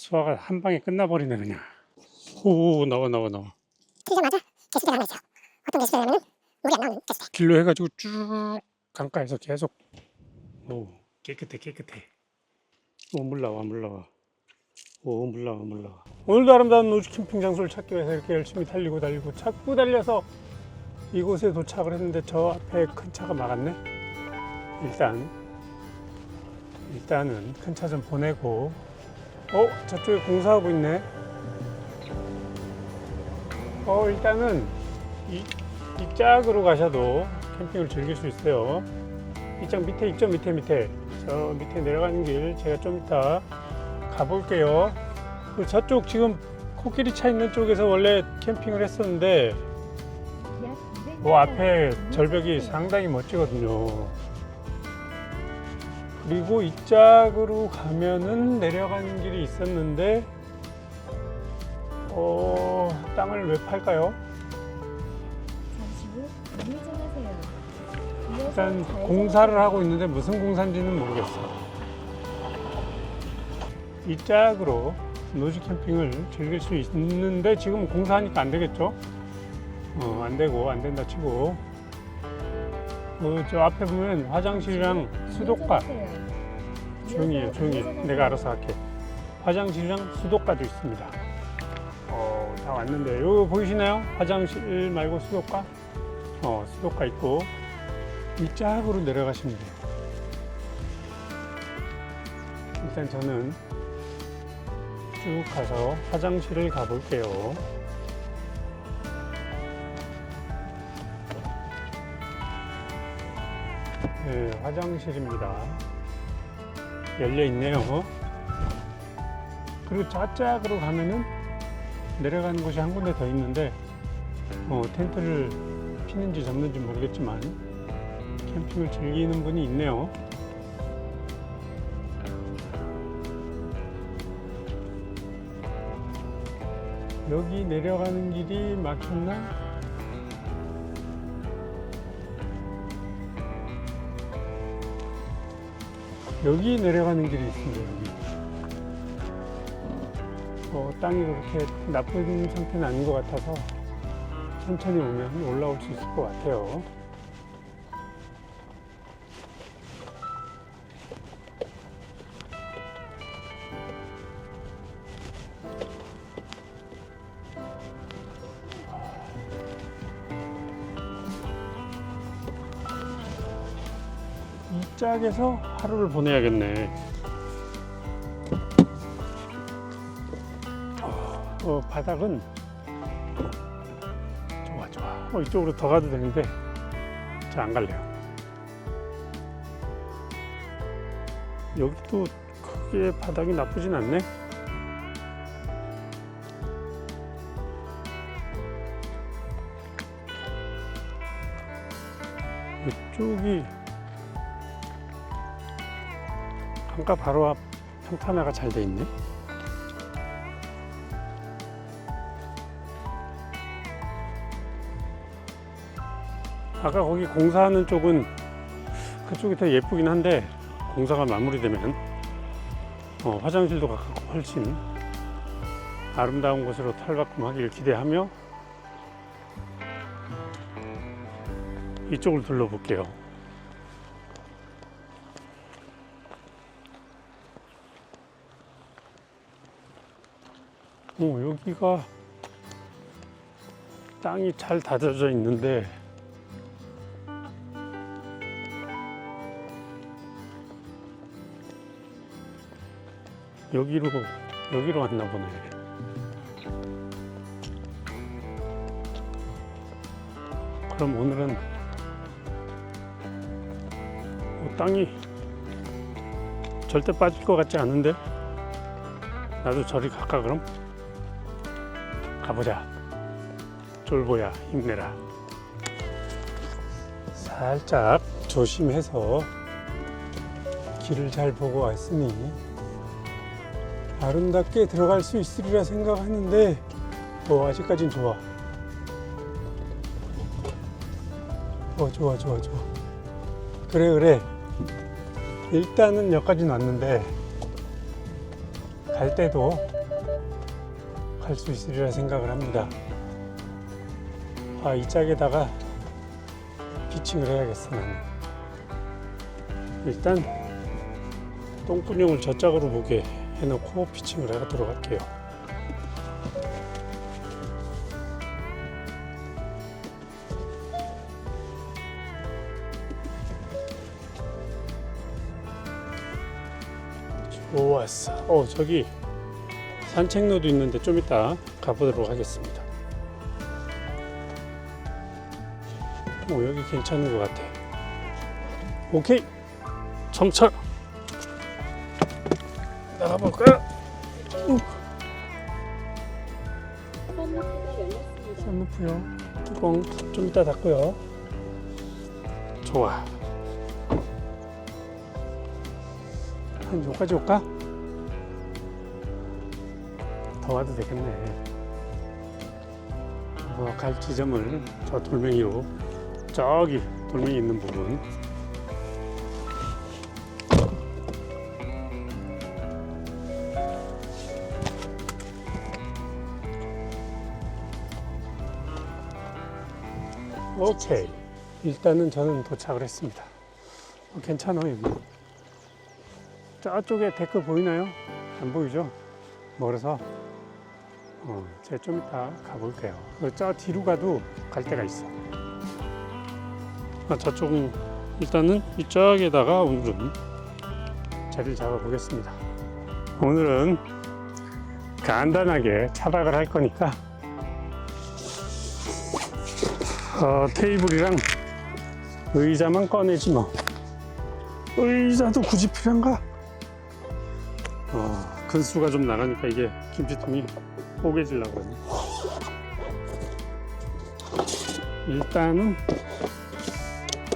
수화가 한 방에 끝나버리네 그냥. 오 나와 나와 나와. 키자마자 개수대가 하나 있어요. 어떤 개수대냐면은 물이 안 나오는 개수대. 길로 해가지고 쭉 강가에서 계속. 오 깨끗해 깨끗해. 오 물 나와 물 나와. 오 물 나와 물 나와. 오늘도 아름다운 노지 캠핑 장소를 찾기 위해서 이렇게 열심히 달리고 달리고 자꾸 달려서 이곳에 도착을 했는데 저 앞에 큰 차가 막았네. 일단 일단은 큰 차 좀 보내고. 어 저쪽에 공사하고 있네. 어 일단은 이, 이 짝으로 가셔도 캠핑을 즐길 수 있어요. 이쪽 밑에 있죠 밑에 밑에 저 밑에 내려가는 길 제가 좀 이따 가볼게요. 그 저쪽 지금 코끼리 차 있는 쪽에서 원래 캠핑을 했었는데 그 앞에 절벽이 상당히 멋지거든요. 그리고 이 짝으로 가면은 내려가는 길이 있었는데 어 땅을 왜 팔까요? 잠시 후 우회전하세요. 일단 공사를 하고 있는데 무슨 공사인지는 모르겠어. 이 짝으로 노지 캠핑을 즐길 수 있는데 지금 공사하니까 안 되겠죠? 어, 안 되고 안 된다 치고 그 저 앞에 보면 화장실이랑 수도가 조용히 해 조용히 해 내가 알아서 할게 화장실이랑 수도가도 있습니다 어, 다 왔는데 여기 보이시나요? 화장실 말고 수도가 어, 수도가 있고 이 짝으로 내려가시면 돼요. 일단 저는 쭉 가서 화장실을 가볼게요. 네, 화장실입니다. 열려 있네요. 그리고 좌짝으로 가면은 내려가는 곳이 한 군데 더 있는데 어, 텐트를 피는지 접는지 모르겠지만 캠핑을 즐기는 분이 있네요. 여기 내려가는 길이 막혔나? 여기 내려가는 길이 있습니다. 여기. 어, 땅이 그렇게 나쁜 상태는 아닌 것 같아서 천천히 오면 올라올 수 있을 것 같아요. 이 짝에서 하루를 보내야겠네. 어, 바닥은 좋아 좋아. 어, 이쪽으로 더 가도 되는데 저 안 갈래요. 여기도 크게 바닥이 나쁘진 않네. 이쪽이 강가 바로 앞 평탄화가 잘 돼 있네. 아까 거기 공사하는 쪽은 그쪽이 더 예쁘긴 한데 공사가 마무리되면 어, 화장실도 가깝고 훨씬 아름다운 곳으로 탈바꿈하기를 기대하며 이쪽을 둘러볼게요. 어, 여기가 땅이 잘 다져져 있는데 여기로 여기로 왔나 보네. 그럼 오늘은 어, 땅이 절대 빠질 것 같지 않은데 나도 저리 갈까 그럼? 가보자. 쫄보야 힘내라. 살짝 조심해서 길을 잘 보고 왔으니 아름답게 들어갈 수 있으리라 생각하는데 어, 아직까진 좋아. 어, 좋아, 좋아, 좋아. 그래, 그래. 일단은 여기까지는 왔는데 갈 때도 갈수 있으리라 생각을 합니다. 아, 이 짝에다가 피칭을 해야겠어, 나는. 일단, 똥분용을 저 짝으로 보게 해놓고 피칭을 하도록 할게요. 좋았어. 어, 저기 산책로도 있는데 좀 이따 가보도록 하겠습니다. 어, 여기 괜찮은 것 같아. 오케이. 정찰. 나가볼까? 썬루프요. 뚜껑 좀 이따 닫고요. 좋아. 한 여기까지 올까? 더 와도 되겠네. 뭐갈 지점을 저 돌멩이로 저기 돌멩이 있는 부분 오케이 일단은 저는 도착을 했습니다 어, 괜찮아요 저쪽에 데크 보이나요? 안 보이죠? 멀어서 어, 제가 좀 이따 가볼게요 그저 뒤로 가도 갈 데가 있어 아, 저쪽은 일단은 이쪽에다가 오늘은 자리를 잡아 보겠습니다 오늘은 간단하게 차박을 할 거니까 어, 테이블이랑 의자만 꺼내지 뭐. 의자도 굳이 필요한가? 어, 근수가 좀 나가니까 이게 김치통이 뽀개지려고 그러네. 일단은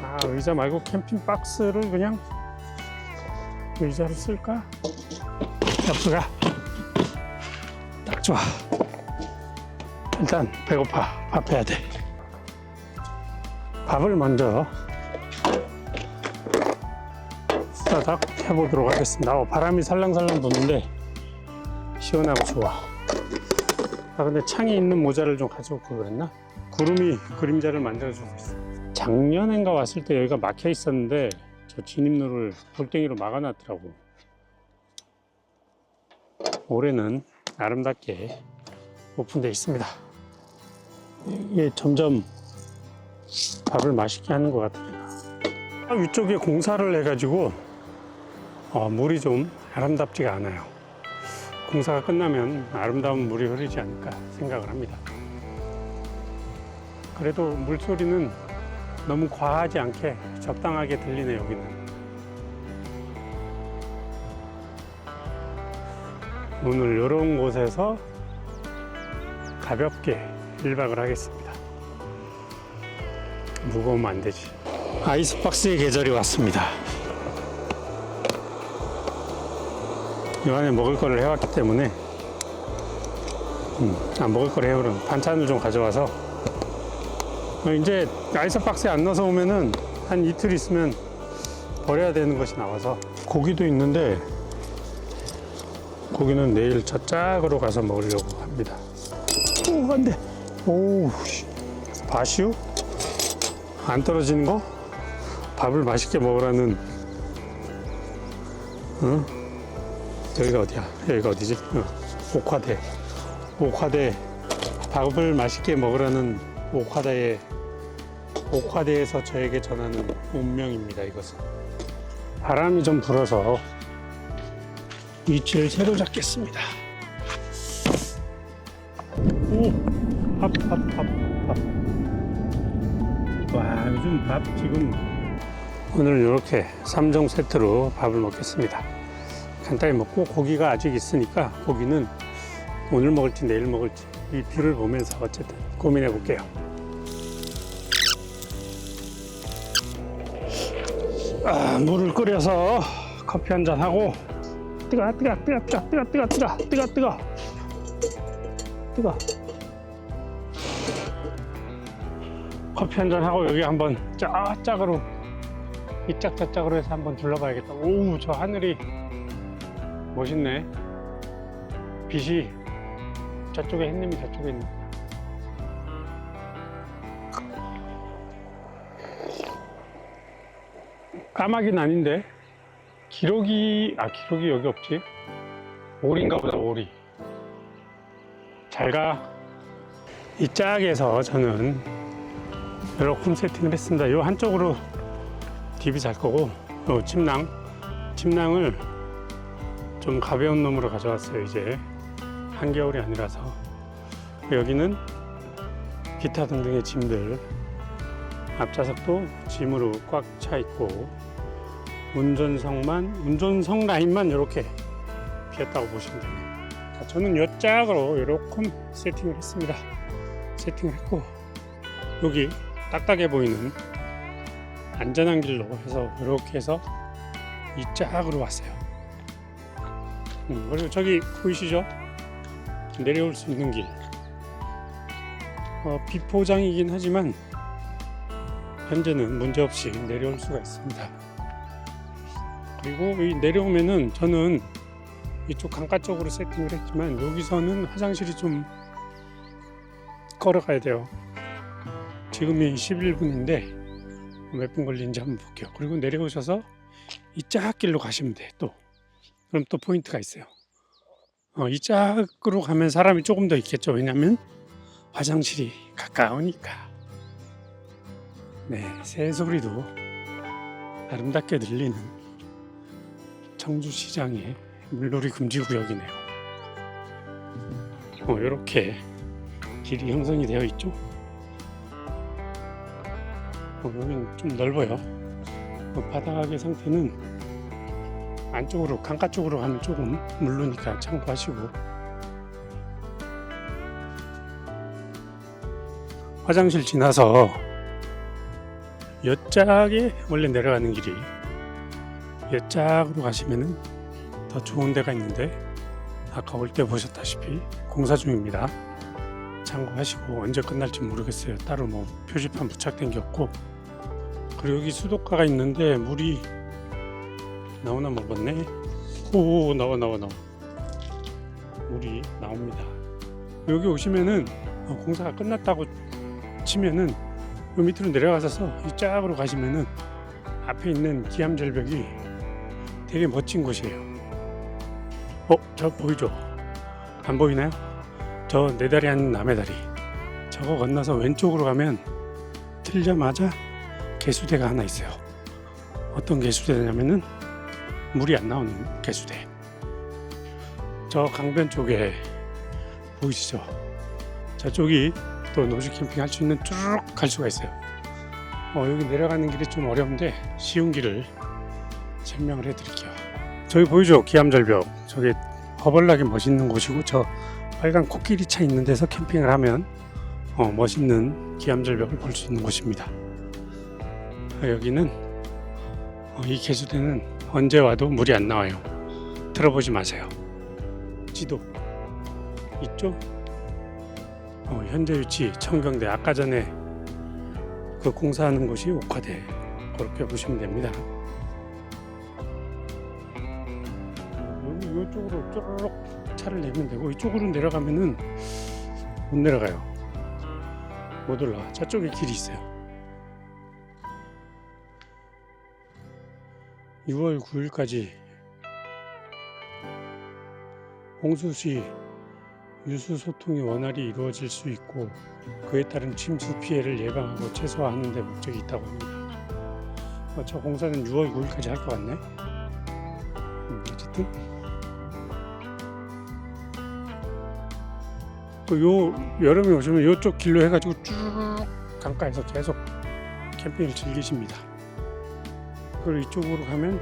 아, 의자 말고 캠핑 박스를 그냥 의자로 쓸까? 옆수가 딱 좋아. 일단 배고파. 밥 해야 돼. 밥을 먼저 싸닥 해보도록 하겠습니다. 어, 바람이 살랑살랑 부는데 시원하고 좋아. 아 근데 창이 있는 모자를 좀 가져올 걸 그랬나? 구름이 그림자를 만들어주고 있어. 작년엔가 왔을 때 여기가 막혀 있었는데 저 진입로를 돌덩이로 막아놨더라고. 올해는 아름답게 오픈돼 있습니다. 이게 점점 밥을 맛있게 하는 것 같아요. 아, 위쪽에 공사를 해가지고 어, 물이 좀 아름답지가 않아요. 공사가 끝나면 아름다운 물이 흐르지 않을까 생각을 합니다. 그래도 물소리는 너무 과하지 않게 적당하게 들리네 여기는. 오늘 이런 곳에서 가볍게 1박을 하겠습니다. 무거우면 안 되지. 아이스박스의 계절이 왔습니다. 이 안에 먹을 거를 해왔기 때문에 음, 아, 먹을 거를 해오는 반찬을 좀 가져와서 어, 이제 아이스박스에 안 넣어서 오면은 한 이틀 있으면 버려야 되는 것이 나와서 고기도 있는데 고기는 내일 저 짝으로 가서 먹으려고 합니다. 오, 안 돼. 오, 씨. 바시우? 안 떨어지는 거? 밥을 맛있게 먹으라는 어? 여기가 어디야? 여기가 어디지? 어, 옥화대 옥화대 밥을 맛있게 먹으라는 옥화대의 옥화대에서 저에게 전하는 운명입니다 이것은 바람이 좀 불어서 위치를 새로 잡겠습니다 오! 밥, 밥, 밥, 밥. 와 요즘 밥 지금 오늘 이렇게 3종 세트로 밥을 먹겠습니다 간단히 먹고 고기가 아직 있으니까 고기는 오늘 먹을지 내일 먹을지 이 뷰를 보면서 어쨌든 고민해 볼게요. 아, 물을 끓여서 커피 한 잔 하고. 뜨거 뜨거 뜨거 뜨거 뜨거 뜨거 뜨거 뜨거 뜨거. 뜨거. 커피 한 잔 하고 여기 한번 쫙 짝으로 이 짝 저짝으로 해서 한번 둘러봐야겠다. 오우 저 하늘이 멋있네. 빛이 저쪽에 햇님이 저쪽에 있네. 까마귀는 아닌데 기록이 아 기록이 여기 없지 오리인가 보다 오리 잘가 이 짝에서 저는 여러 홈 세팅을 했습니다 요 한쪽으로 딥이 잘 거고 요 침낭 침낭을 좀 가벼운 놈으로 가져왔어요 이제 한겨울이 아니라서 여기는 기타 등등의 짐들 앞좌석도 짐으로 꽉 차 있고 운전석만 운전석 라인만 이렇게 비었다고 보시면. 자, 저는 요 짝으로 이렇게 세팅을 했습니다. 세팅을 했고 여기 딱딱해 보이는 안전한 길로 해서 이렇게 해서 이 짝으로 왔어요. 음, 그리고 저기 보이시죠? 내려올 수 있는 길. 어, 비포장이긴 하지만 현재는 문제없이 내려올 수가 있습니다. 그리고 이 내려오면은 저는 이쪽 강가 쪽으로 세팅을 했지만 여기서는 화장실이 좀 걸어가야 돼요. 지금이 11분인데 몇 분 걸리는지 한번 볼게요. 그리고 내려오셔서 이 짝길로 가시면 돼. 또 그럼 또 포인트가 있어요. 어, 이 짝으로 가면 사람이 조금 더 있겠죠. 왜냐하면 화장실이 가까우니까. 네, 새소리도 아름답게 들리는 청주시장의 물놀이 금지 구역이네요. 어, 이렇게 길이 형성이 되어 있죠. 어, 여기는 좀 넓어요. 어, 바닥의 상태는 안쪽으로 강가 쪽으로 가면 조금 물르니까 참고하시고 화장실 지나서 여짝에 원래 내려가는 길이 여짝으로 가시면은 더 좋은 데가 있는데 아까 올 때 보셨다시피 공사 중입니다. 참고하시고 언제 끝날지 모르겠어요. 따로 뭐 표지판 부착된 게 없고 그리고 여기 수도가가 있는데 물이 나오나 먹었네. 오 나와 나와 나와 물이 나옵니다. 여기 오시면은 어, 공사가 끝났다고 치면은 요 밑으로 내려가서 이 짝으로 가시면은 앞에 있는 기암절벽이 되게 멋진 곳이에요. 어, 저 보이죠? 안 보이나요? 저네 다리 아닌 남의 다리. 저거 건너서 왼쪽으로 가면 틀자마자 개수대가 하나 있어요. 어떤 개수대냐면은 물이 안 나오는 개수대. 저 강변 쪽에 보이시죠? 저쪽이 또 노지 캠핑 할 수 있는 쭉 갈 수가 있어요. 어, 여기 내려가는 길이 좀 어려운데 쉬운 길을 설명을 해드릴게요. 저기 보이죠? 기암절벽. 저게 허벌나게 멋있는 곳이고 저 빨간 코끼리 차 있는 데서 캠핑을 하면 어, 멋있는 기암절벽을 볼 수 있는 곳입니다. 아, 여기는 어, 이 개수대는 언제 와도 물이 안 나와요. 들어보지 마세요. 지도 이쪽 어, 현재 위치 청경대 아까 전에 그 공사하는 곳이 옥화대 그렇게 보시면 됩니다. 이쪽으로 쪼르륵 차를 내면 되고 이쪽으로 내려가면은 못 내려가요. 못 올라가. 저쪽에 길이 있어요. 6월 9일까지 홍수 시 유수 소통이 원활히 이루어질 수 있고 그에 따른 침수 피해를 예방하고 최소화하는 데 목적이 있다고 합니다. 어, 저 공사는 6월 9일까지 할 것 같네. 음, 어쨌든 그요 여름에 오시면 이쪽 길로 해가지고 쭉 강가에서 계속 캠핑을 즐기십니다. 그리고 이쪽으로 가면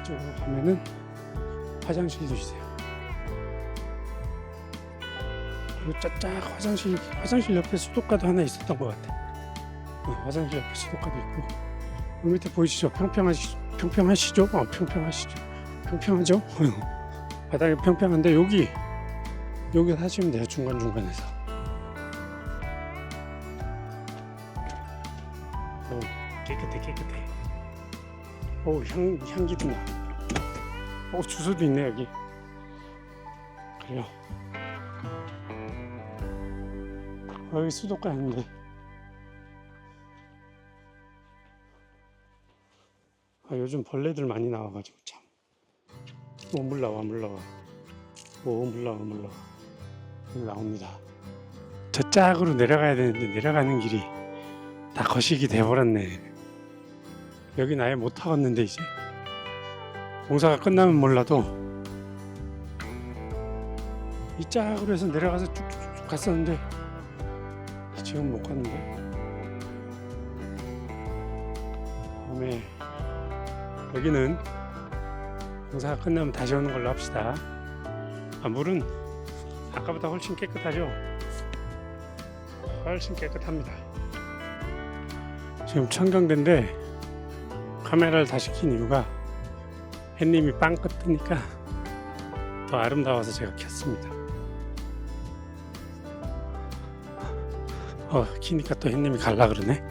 이쪽으로 가면은 화장실도 있어요. 그리고 짝짝 화장실 화장실 옆에 수도가도 하나 있었던 것 같아. 어, 화장실 옆에 수도가도 있고 그 밑에 보이시죠? 평평하시 평평하시죠? 어, 평평하시죠? 평평하죠? 바닥이 평평한데 여기 여기 하시면 돼요 중간 중간에서. 오. 오향 향기도 나. 어 주소도 있네 여기 그래요 어, 여기 수도가 아닌데 아, 요즘 벌레들 많이 나와가지고 참. 오, 물 나와, 물 나와. 오, 물 나와, 물 나와. 나옵니다. 저 짝으로 내려가야 되는데 내려가는 길이 다 거식이 돼버렸네. 여긴 아예 못 타겠는데 이제 공사가 끝나면 몰라도 이 짝으로 해서 내려가서 쭉쭉쭉 갔었는데 지금 못 갔는데. 다음에 여기는 공사가 끝나면 다시 오는 걸로 합시다. 아, 물은 아까보다 훨씬 깨끗하죠? 훨씬 깨끗합니다. 지금 청경대인데 카메라를 다시 킨 이유가 햇님이 빵긋 뜨니까 더 아름다워서 제가 켰습니다. 어, 키니까 또 햇님이 갈라 그러네.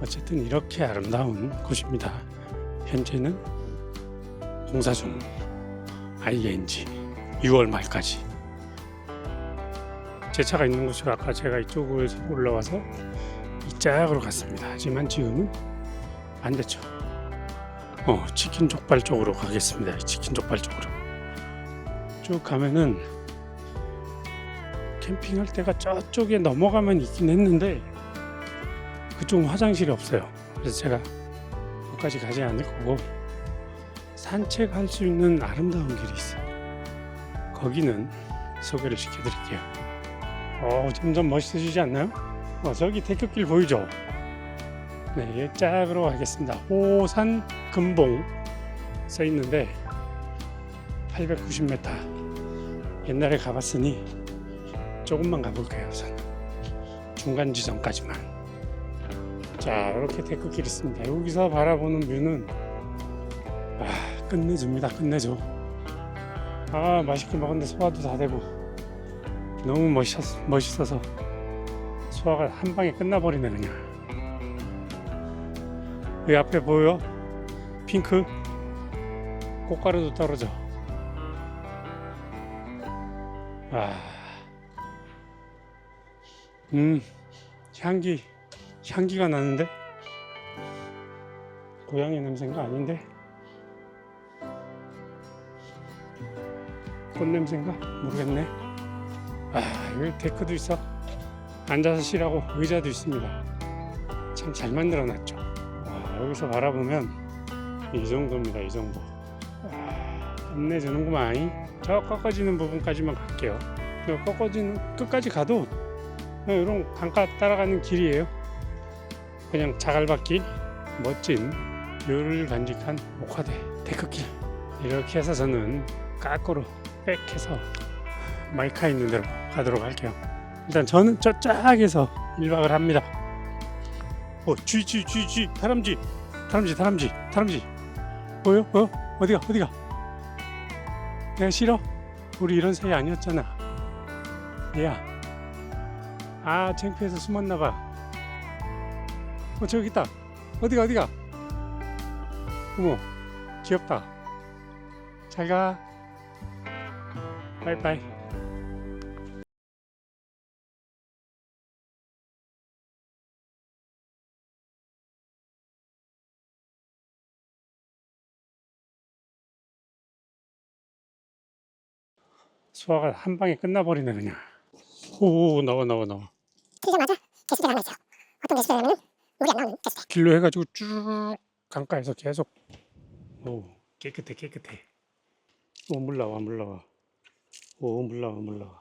어쨌든 이렇게 아름다운 곳입니다. 현재는 공사 중 ING 6월 말까지 제 차가 있는 곳으로 아까 제가 이쪽을 올라와서 이 짝으로 갔습니다. 하지만 지금은 반대쪽 어 치킨 족발 쪽으로 가겠습니다. 이 치킨 족발 쪽으로 쭉 가면은 캠핑할 때가 저쪽에 넘어가면 있긴 했는데 그쪽은 화장실이 없어요. 그래서 제가 거기까지 가지 않을 거고 산책할 수 있는 아름다운 길이 있어요. 거기는 소개를 시켜드릴게요. 어, 점점 멋있어지지 않나요? 어, 저기 태극길 보이죠? 네, 짝으로 가겠습니다. 호산 금봉 써 있는데 890m. 옛날에 가봤으니 조금만 가볼게요. 우선 중간 지점까지만. 자 이렇게 데크길 있습니다 여기서 바라보는 뷰는 아 끝내줍니다 끝내줘 아 맛있게 먹었는데 소화도 다 되고 너무 멋있, 멋있어서 소화가 한 방에 끝나버리네 그냥 여기 앞에 보여? 핑크? 꽃가루도 떨어져. 아, 음 향기 향기가 나는데? 고양이 냄새인가 아닌데? 꽃 냄새인가? 모르겠네. 아 여기 데크도 있어 앉아서 쉬라고 의자도 있습니다. 참 잘 만들어 놨죠. 아, 여기서 바라보면 이 정도입니다 이 정도. 아, 끝내주는구만. 저 꺾어지는 부분까지만 갈게요. 저 꺾어지는 끝까지 가도 이런 강가 따라가는 길이에요. 그냥 자갈밭길 멋진 묘를 간직한 목화대 데크길. 이렇게 해서 저는 까꾸로 백해서 마이카 있는 데로 가도록 할게요 일단 저는 저 짝에서 1박을 합니다. 어 쥐쥐 쥐쥐 다람쥐 다람쥐 다람쥐 다람쥐. 보여? 어? 어디가 어디가? 내가 싫어? 우리 이런 사이 아니었잖아. 얘야. 아 창피해서 숨었나 봐. 어 저기 있다. 어디가 어디가? 어머 귀엽다. 잘 가. 바이바이 소화가 한 방에 끝나버리네 그냥. 오 나와 나와 나와. 튀자마자 게시판 하나 있어요. 어떤 게시판이냐면 물이 안 나오는 게시판. 길로 해가지고 쭉 강가에서 계속. 오 깨끗해 깨끗해. 오 물 나와 물 나와. 오 물 나와 물 나와